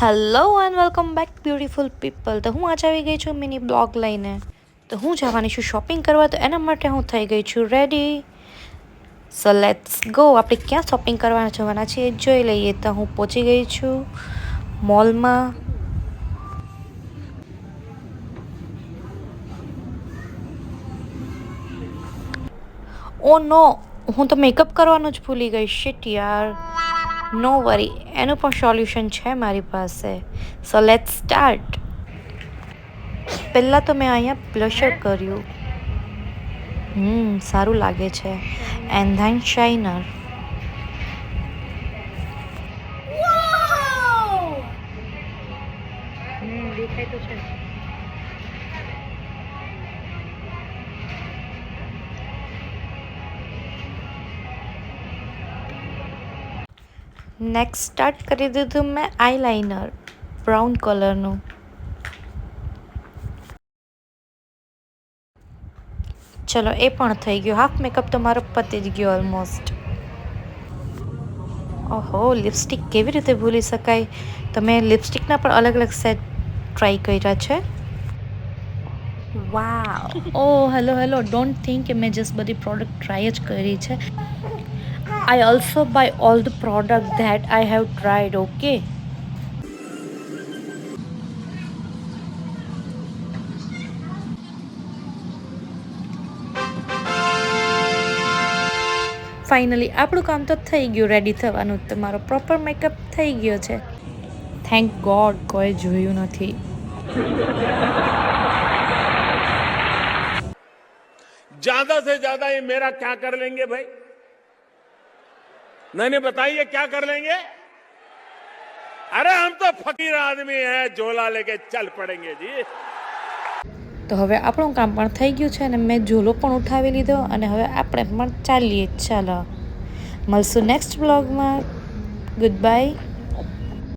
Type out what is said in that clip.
Hello and welcome back beautiful people તો હું આજે આવી ગઈ છું મિની બ્લોગ લઈને. તો હું જવાની છું શોપિંગ કરવા, તો એના માટે હું થઈ ગઈ છું રેડી સો લેટ્સ ગો આપણે ક્યાં શોપિંગ કરવા જવાના છીએ એ જોઈ લઈએ. તો હું પહોંચી ગઈ છું મોલમાં ઓ નો હું તો મેકઅપ કરવાનું જ ભૂલી ગઈ. શિટ યાર. નો વરી એનું પણ સોલ્યુશન છે મારી પાસે. સો લેટ સ્ટાર્ટ પહેલાં તો મેં અહીંયા બ્લશર કર્યું. હમ સારું લાગે છે. એન્ડ ધેન શાઇનર દેખાય તો છે. નેક્સ્ટ સ્ટાર્ટ કરી દીધું મેં આઈલાઇનર બ્રાઉન કલરનું ચલો, એ પણ થઈ ગયું. હાફ મેકઅપ તો મારો પતી જ ગયો ઓલમોસ્ટ ઓહો લિપસ્ટિક કેવી રીતે ભૂલી શકાય? તમે લિપસ્ટિકના પણ અલગ અલગ સેટ ટ્રાય કર્યા છે? વાહ oh hello hello don't think કે મેં જસ્ટ બધી પ્રોડક્ટ ટ્રાય જ કરી છે. I also buy all the product that I have tried, okay? Finally આપણું કામ તો થઈ ગયું રેડી થવાનું તો મારો પ્રોપર મેકઅપ થઈ ગયો છે થેન્ક ગોડ કોઈ જોયું નથી ज्यादा से ज्यादा ये मेरा क्या कर लेंगे भाई नहीं नहीं बताइए क्या कर लेंगे अरे हम तो फकीर आदमी हैं झोला लेके चल पड़ेंगे जी તો હવે આપણું કામ પણ થઈ ગયું છે અને મેં ઝોલો પણ ઉઠાવી લીધો અને હવે આપણે પણ ચાલીએ ચાલો મળશું નેક્સ્ટ બ્લોગમાં ગુડ બાય